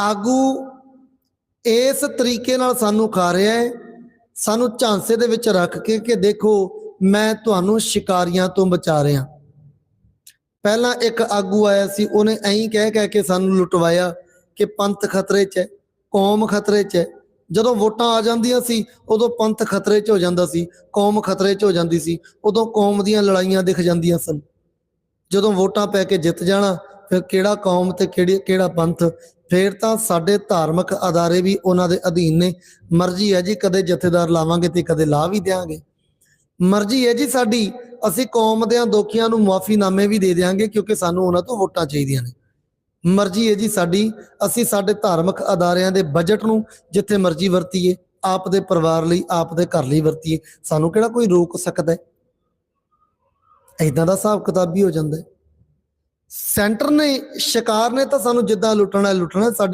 ਆਗੂ ਇਸ ਤਰੀਕੇ ਨਾਲ ਸਾਨੂੰ ਖਾ ਰਿਹਾ ਹੈ। ਸਾਨੂੰ ਝਾਂਸੇ ਦੇ ਵਿੱਚ ਰੱਖ ਕੇ ਕਿ ਦੇਖੋ, ਮੈਂ ਤੁਹਾਨੂੰ ਸ਼ਿਕਾਰੀਆਂ ਤੋਂ ਬਚਾ ਰਿਹਾ। ਪਹਿਲਾਂ ਇੱਕ ਆਗੂ ਆਇਆ ਸੀ, ਉਹਨੇ ਐਂ ਕਹਿ ਕਹਿ ਕੇ ਸਾਨੂੰ ਲੁਟਵਾਇਆ ਕਿ ਪੰਥ ਖਤਰੇ 'ਚ ਹੈ, ਕੌਮ ਖਤਰੇ 'ਚ ਹੈ। ਜਦੋਂ ਵੋਟਾਂ ਆ ਜਾਂਦੀਆਂ ਸੀ, ਉਦੋਂ ਪੰਥ ਖਤਰੇ 'ਚ ਹੋ ਜਾਂਦਾ ਸੀ, ਕੌਮ ਖਤਰੇ 'ਚ ਹੋ ਜਾਂਦੀ ਸੀ, ਉਦੋਂ ਕੌਮ ਦੀਆਂ ਲੜਾਈਆਂ ਦਿਖ ਜਾਂਦੀਆਂ ਸਨ। ਜਦੋਂ ਵੋਟਾਂ ਪੈ ਕੇ ਜਿੱਤ ਜਾਣਾ, ਫਿਰ ਕਿਹੜਾ ਕੌਮ ਤੇ ਕਿਹੜੀ ਕਿਹੜਾ ਪੰਥ ਫੇਰ ਤਾਂ ਸਾਡੇ ਧਾਰਮਿਕ ਅਦਾਰੇ ਵੀ ਉਹਨਾਂ ਦੇ ਅਧੀਨ ਨੇ। ਮਰਜ਼ੀ ਹੈ ਜੀ, ਕਦੇ ਜਥੇਦਾਰ ਲਾਵਾਂਗੇ ਤੇ ਕਦੇ ਲਾ ਵੀ ਦੇਾਂਗੇ ਮਰਜ਼ੀ ਹੈ ਜੀ ਸਾਡੀ, ਅਸੀਂ ਕੌਮ ਦੇ ਦੋਖੀਆਂ ਨੂੰ ਮਾਫੀਨਾਮੇ ਵੀ ਦੇ ਦੇਾਂਗੇ ਕਿਉਂਕਿ ਸਾਨੂੰ ਉਹਨਾਂ ਤੋਂ ਵੋਟਾਂ ਚਾਹੀਦੀਆਂ ਨੇ। ਮਰਜ਼ੀ ਹੈ ਜੀ ਸਾਡੀ, ਅਸੀਂ ਸਾਡੇ ਧਾਰਮਿਕ ਅਦਾਰਿਆਂ ਦੇ ਬਜਟ ਨੂੰ ਜਿੱਥੇ ਮਰਜ਼ੀ ਵਰਤੀਏ, ਆਪ ਦੇ ਪਰਿਵਾਰ ਲਈ, ਆਪ ਦੇ ਘਰ ਲਈ ਵਰਤੀਏ, ਸਾਨੂੰ ਕਿਹੜਾ ਕੋਈ ਰੋਕ ਸਕਦਾ ਹੈ? ਇਦਾਂ ਦਾ ਹਿਸਾਬ ਕਿਤਾਬ ਵੀ ਹੋ ਜਾਂਦਾ ਹੈ। ਸੈਂਟਰ ਨੇ ਸ਼ਿਕਾਰ ਨੇ ਤਾਂ ਸਾਨੂੰ ਜਿੱਦਾਂ ਲੁੱਟਣਾ ਲੁੱਟਣਾ ਸਾਡੇ